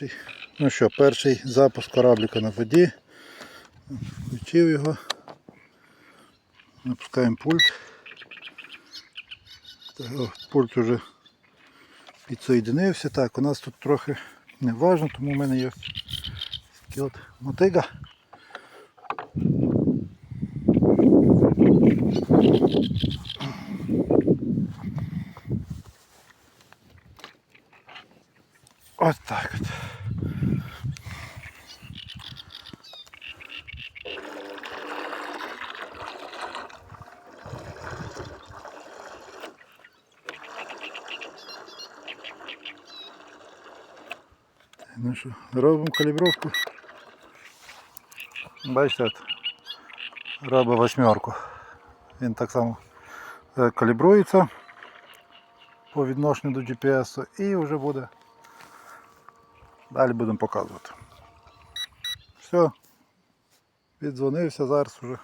Перший, ну що, перший запуск кораблика на воді. Включив його. Напускаємо пульт. Пульт вже підсоєдинився. Так, у нас тут трохи не важно, тому в мене є такий от мотига. Ось так от. Ну що, робимо калібровку. Бачите, от, робить восьмерку. Він так само е, калібрується по відношенню до GPS і вже буде. Далі будемо показувати. Все, віддзвонився, зараз вже